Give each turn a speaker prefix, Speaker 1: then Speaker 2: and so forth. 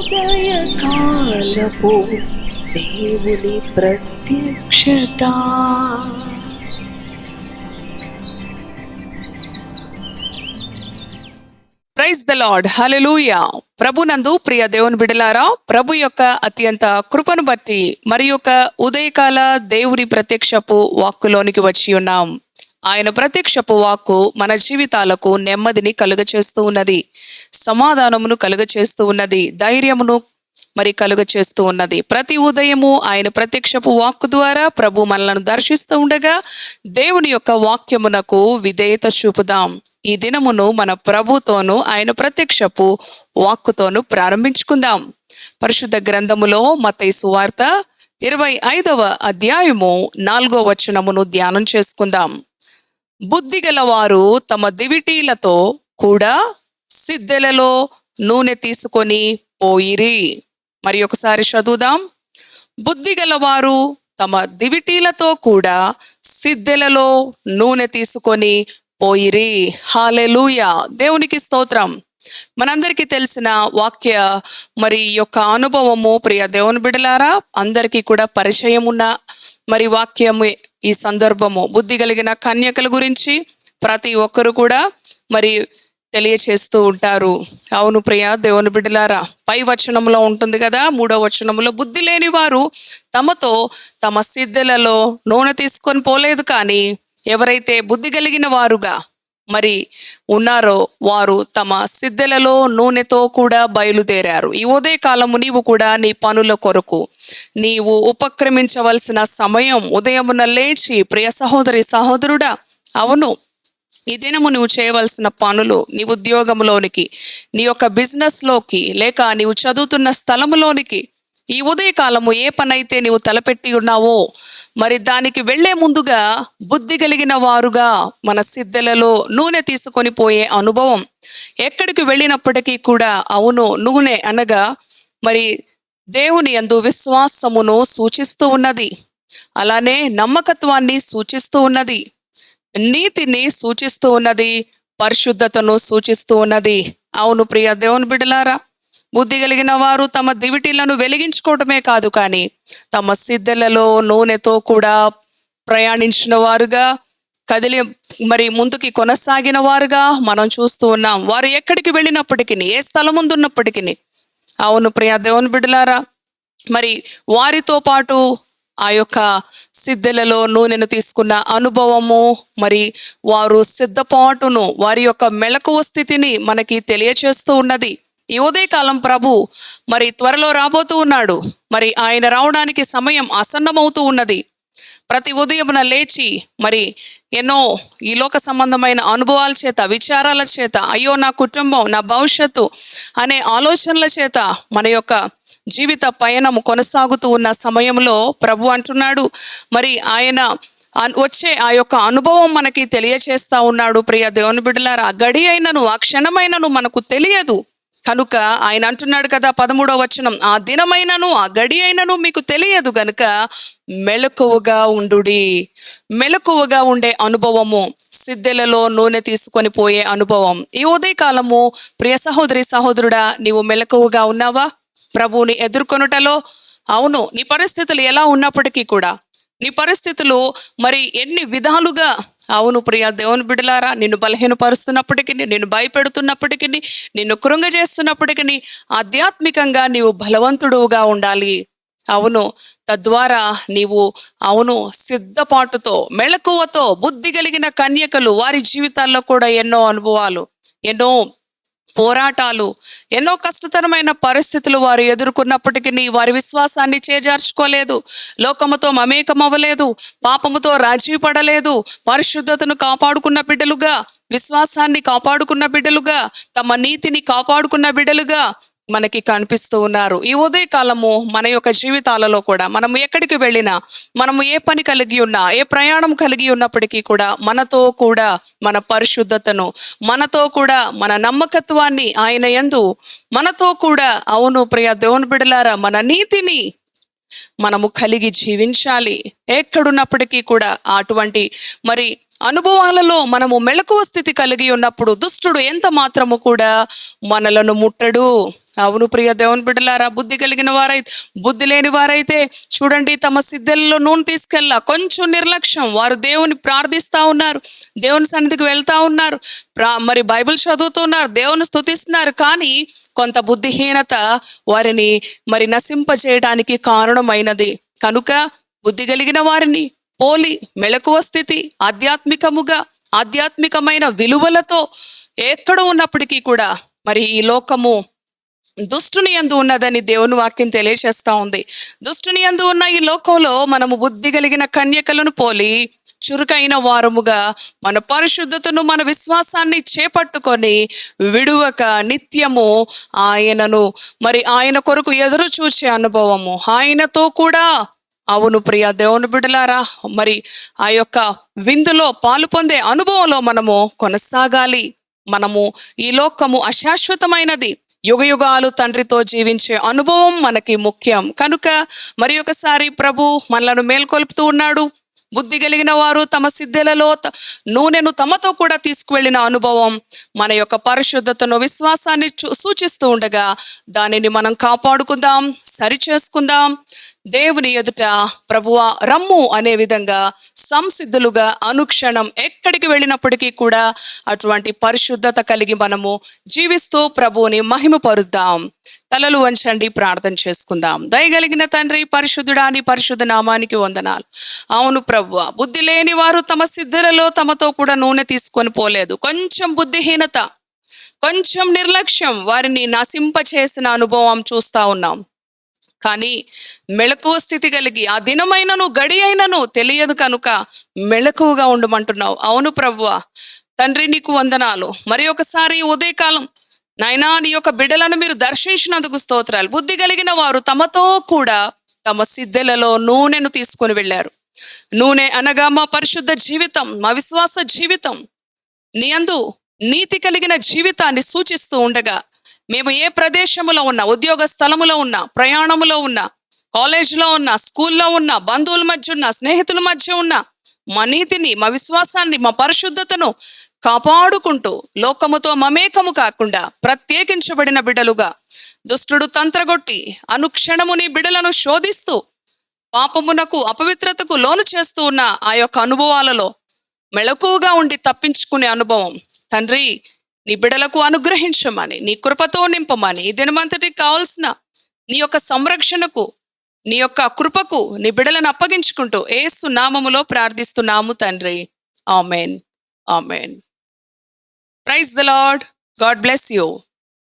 Speaker 1: ఉదయకాలపు దేవుని ప్రత్యక్షత.
Speaker 2: ప్రైజ్ ద లార్డ్ హల్లెలూయా ప్రభునందు ప్రియ దేవుని బిడలారా ప్రభు యొక్క అత్యంత కృపను బట్టి మరి యొక్క ఉదయకాల దేవుని ప్రత్యక్షపు వాక్కులోనికి వచ్చి ఉన్నాం. ఆయన ప్రత్యక్షపు వాక్కు మన జీవితాలకు నెమ్మదిని కలుగచేస్తూ ఉన్నది. సమాధానమును కలుగచేస్తూ ఉన్నది. ధైర్యమును మరి కలుగ చేస్తూ ఉన్నది. ప్రతి ఉదయము ఆయన ప్రత్యక్షపు వాక్కు ద్వారా ప్రభు మనలను దర్శిస్తూ ఉండగా దేవుని యొక్క వాక్యమునకు విధేయత చూపుదాం. ఈ దినమును మన ప్రభుతోను ఆయన ప్రత్యక్షపు వాక్కుతోను ప్రారంభించుకుందాం. పరిశుద్ధ గ్రంథములో మతై సువార్త ఇరవై ఐదవ అధ్యాయము నాలుగో వచనమును ధ్యానం చేసుకుందాం. బుద్ధిగలవారు తమ దివిటీలతో కూడా సిద్ధెలలో నూనె తీసుకొని పోయిరి. మరి ఒకసారి చదువుదాం. బుద్ధిగలవారు తమ దివిటీలతో కూడా సిద్ధెలలో నూనె తీసుకొని పోయిరి. హాలెలూయ దేవునికి స్తోత్రం. మనందరికీ తెలిసిన వాక్య మరి యొక్క అనుభవము. ప్రియ దేవుని బిడలారా అందరికీ కూడా పరిచయం ఉన్న మరి వాక్యము ఈ సందర్భము. బుద్ధి కలిగిన కన్యకల గురించి ప్రతి ఒక్కరు కూడా మరి తెలియచేస్తూ ఉంటారు. అవును ప్రియ దేవుని బిడ్డలారా పై వచనంలో ఉంటుంది కదా మూడో వచనంలో బుద్ధి లేని వారు తమతో తమ సిద్ధలలో నూనె తీసుకొని పోలేదు కానీ ఎవరైతే బుద్ధి కలిగిన వారుగా మరి ఉన్నారో వారు తమ సిద్ధెలలో నూనెతో కూడా బయలుదేరారు. ఈ ఉదయ కాలము నీవు కూడా నీ పనుల కొరకు నీవు ఉపక్రమించవలసిన సమయం ఉదయమున లేచి ప్రియ సహోదరి సహోదరుడా అవును ఈ దినము నువ్వు చేయవలసిన పనులు నీ ఉద్యోగంలోనికి నీ యొక్క బిజినెస్లోకి లేక నీవు చదువుతున్న స్థలములోనికి ఈ ఉదయకాలము ఏ పనైతే నీవు తలపెట్టి ఉన్నావో మరి దానికి వెళ్ళే ముందుగా బుద్ధి కలిగిన వారుగా మన సిద్ధలలో నూనె తీసుకొని పోయే అనుభవం ఎక్కడికి వెళ్ళినప్పటికీ కూడా అవును నూనె అనగా మరి దేవుని యందు విశ్వాసమును సూచిస్తూ ఉన్నది. అలానే నమ్మకత్వాన్ని సూచిస్తూ ఉన్నది. నీతిని సూచిస్తూ ఉన్నది. పరిశుద్ధతను సూచిస్తూ ఉన్నది. అవును ప్రియ దేవుని బిడలారా బుద్ధి కలిగిన వారు తమ దివిటీలను వెలిగించుకోవటమే కాదు కానీ తమ సిద్ధెలలో నూనెతో కూడా ప్రయాణించిన వారుగా కదిలి మరి ముందుకి కొనసాగిన వారుగా మనం చూస్తూ ఉన్నాం. వారు ఎక్కడికి వెళ్ళినప్పటికీ ఏ స్థలం ముందున్నప్పటికీ అవును ప్రియా దేవుని బిడ్డలారా మరి వారితో పాటు ఆ యొక్క సిద్ధెలలో నూనెను తీసుకున్న అనుభవము మరి వారు సిద్ధపాటును వారి యొక్క మెలకువ స్థితిని మనకి తెలియచేస్తూ ఉన్నది. ఈ ఉదయకాలం ప్రభు మరి త్వరలో రాబోతూ ఉన్నాడు. మరి ఆయన రావడానికి సమయం ఆసన్నమవుతూ ఉన్నది. ప్రతి ఉదయమున లేచి మరి ఎన్నో ఈ లోక సంబంధమైన అనుభవాల చేత విచారాల చేత అయ్యో నా కుటుంబం నా భవిష్యత్తు అనే ఆలోచనల చేత మన యొక్క జీవిత పయనం కొనసాగుతూ ఉన్న సమయంలో ప్రభు అంటున్నాడు. మరి ఆయన వచ్చే ఆ యొక్క అనుభవం మనకి తెలియచేస్తా ఉన్నాడు. ప్రియ దేవుని బిడ్డలారా గడి అయినను ఆ క్షణమైనను మనకు తెలియదు. కనుక ఆయన అంటున్నాడు కదా పదమూడవ వచనం ఆ దినమైనను ఆ గడి అయినను మీకు తెలియదు గనుక మెలకువగా ఉండుడి. మెలకువగా ఉండే అనుభవము సిద్ధెలలో నూనె తీసుకొని పోయే అనుభవం. ఈ ఉదయకాలము ప్రియ సహోదరి సహోదరుడా నీవు మెలకువగా ఉన్నావా? ప్రభువుని ఎదుర్కొనుటలో? అవును నీ పరిస్థితులు ఎలా ఉన్నప్పటికీ కూడా. నీ పరిస్థితులు మరి ఎన్ని విధాలుగా అవును ప్రియ దేవుని బిడలారా నిన్ను బలహీనపరుస్తున్నప్పటికీ నిన్ను భయపెడుతున్నప్పటికీ నిన్ను కృంగజేస్తున్నప్పటికీ ఆధ్యాత్మికంగా నీవు బలవంతుడుగా ఉండాలి. అవును తద్వారా నీవు అవును సిద్ధపాటుతో మెళకువతో బుద్ధి కలిగిన కన్యకలు వారి జీవితాల్లో కూడా ఎన్నో అనుభవాలు ఎన్నో పోరాటాలు. ఎన్నో కష్టతరమైన పరిస్థితులు వారు ఎదుర్కొన్నప్పటికీ వారి విశ్వాసాన్ని చేజార్చుకోలేదు. లోకముతో మమేకమవ్వలేదు. పాపముతో రాజీ పడలేదు. పరిశుద్ధతను కాపాడుకున్న బిడ్డలుగా విశ్వాసాన్ని కాపాడుకున్న బిడ్డలుగా తమ నీతిని కాపాడుకున్న బిడ్డలుగా మనకి కనిపిస్తూ ఉన్నారు. ఈ ఉదయ కాలము మన యొక్క జీవితాలలో కూడా మనము ఎక్కడికి వెళ్ళినా మనము ఏ పని కలిగి ఉన్నా ఏ ప్రయాణం కలిగి ఉన్నప్పటికీ కూడా మనతో కూడా మన పరిశుద్ధతను మనతో కూడా మన నమ్మకత్వాన్ని ఆయన యందు మనతో కూడా అవును ప్రియ దేవుని బిడలారా మన నీతిని మనము కలిగి జీవించాలి. ఎక్కడున్నప్పటికీ కూడా అటువంటి మరి అనుభవాలలో మనము మెలకువ స్థితి కలిగి ఉన్నప్పుడు దుష్టుడు ఎంత మాత్రము కూడా మనలను ముట్టడు. అవును ప్రియ దేవుని బిడ్డలారా బుద్ధి కలిగిన వారైతే బుద్ధి లేని వారైతే చూడండి తమ సిద్ధల్లో నూనె తీసుకెళ్ళా. కొంచెం నిర్లక్ష్యం. వారు దేవుని ప్రార్థిస్తా ఉన్నారు. దేవుని సన్నిధికి వెళ్తా ఉన్నారు. ప్రా మరి బైబిల్ చదువుతున్నారు. దేవుని స్థుతిస్తున్నారు కానీ కొంత బుద్ధిహీనత వారిని మరి నశింపజేయడానికి కారణమైనది. కనుక బుద్ధి కలిగిన వారిని పోలి మెలకువ స్థితి ఆధ్యాత్మికముగా ఆధ్యాత్మికమైన విలువలతో ఎక్కడ ఉన్నప్పటికీ కూడా మరి ఈ లోకము దుష్టుని ఎందు ఉన్నదని దేవుని వాక్యం తెలియచేస్తా ఉంది. దుష్టుని ఎందు ఉన్న ఈ లోకంలో మనము బుద్ధి కలిగిన కన్యకలను పోలి చురుకైన వారముగా మన పరిశుద్ధతను మన విశ్వాసాన్ని చేపట్టుకొని విడువక నిత్యము ఆయనను మరి ఆయన కొరకు ఎదురు చూచే అనుభవము ఆయనతో కూడా. అవును ప్రియ దేవుని బిడలారా మరి ఆ యొక్క విందులో పాలు పొందే అనుభవంలో మనము కొనసాగాలి. మనము ఈ లోకము అశాశ్వతమైనది. యుగయుగాలు తండ్రితో జీవించే అనుభవం మనకి ముఖ్యం. కనుక మరి ఒకసారి ప్రభు మనలను మేల్కొల్పుతూ ఉన్నాడు. బుద్ధి కలిగిన వారు తమ సిద్ధెలలో నూనెను తమతో కూడా తీసుకువెళ్ళిన అనుభవం మన యొక్క పరిశుద్ధతను విశ్వాసాన్ని చూ- సూచిస్తూ ఉండగా దానిని మనం కాపాడుకుందాం సరి చేసుకుందాం దేవుని ఎదుట ప్రభువా రమ్ము అనే విధంగా సంసిద్ధులుగా అనుక్షణం ఎక్కడికి వెళ్ళినప్పటికీ కూడా అటువంటి పరిశుద్ధత కలిగి మనము జీవిస్తూ ప్రభువుని మహిమపరుద్దాం. తలలు వంచండి ప్రార్థన చేసుకుందాం. దయగలిగిన తండ్రి పరిశుద్ధుడాని పరిశుద్ధ నామానికి వందనాలు. అవును ప్రభు బుద్ధి లేని వారు తమ సిద్ధులలో తమతో కూడా నూనె తీసుకొని పోలేదు. కొంచెం బుద్ధిహీనత కొంచెం నిర్లక్ష్యం వారిని నశింపచేసిన అనుభవం చూస్తా ఉన్నాం. కానీ మెళకువ స్థితి కలిగి ఆ దినమైనను గడి అయినను తెలియదు కనుక మెళకువగా ఉండమంటున్నావు. అవును ప్రభువ తండ్రి నీకు వందనాలు. మరి ఒకసారి ఉదయకాలం నాయనా నీ యొక్క బిడ్డలను మీరు దర్శించినందుకు స్తోత్రాలు. బుద్ధి కలిగిన వారు తమతో కూడా తమ సిద్ధెలలో నూనెను తీసుకొని వెళ్ళారు. నూనె అనగా మా పరిశుద్ధ జీవితం మా విశ్వాస జీవితం. నీ అందు నీతి కలిగిన జీవితాన్ని సూచిస్తూ ఉండగా మేము ఏ ప్రదేశములో ఉన్నా ఉద్యోగ స్థలములో ఉన్నా ప్రయాణములో ఉన్నా కాలేజీలో ఉన్నా స్కూల్లో ఉన్నా బంధువుల మధ్య ఉన్నా స్నేహితుల మధ్య ఉన్నా మా నీతిని మా విశ్వాసాన్ని మా పరిశుద్ధతను కాపాడుకుంటూ లోకముతో మమేకము కాకుండా ప్రత్యేకించబడిన బిడలుగా దుష్టుడు తంత్రగొట్టి అనుక్షణము నీ బిడలను శోధిస్తూ పాపమునకు అపవిత్రతకు లోను చేస్తూ ఉన్న ఆ యొక్క అనుభవాలలో మెళకువగా ఉండి తప్పించుకునే అనుభవం. తండ్రి నీ బిడలకు అనుగ్రహించమని నీ కృపతో నింపమని ఈ దినమంతటికి కావాల్సిన నీ యొక్క సంరక్షణకు నీ యొక్క కృపకు నీ బిడలను అప్పగించుకుంటూ ఏసు నామములో ప్రార్థిస్తున్నాము తండ్రి. Amen. Amen. Praise the Lord. God bless you.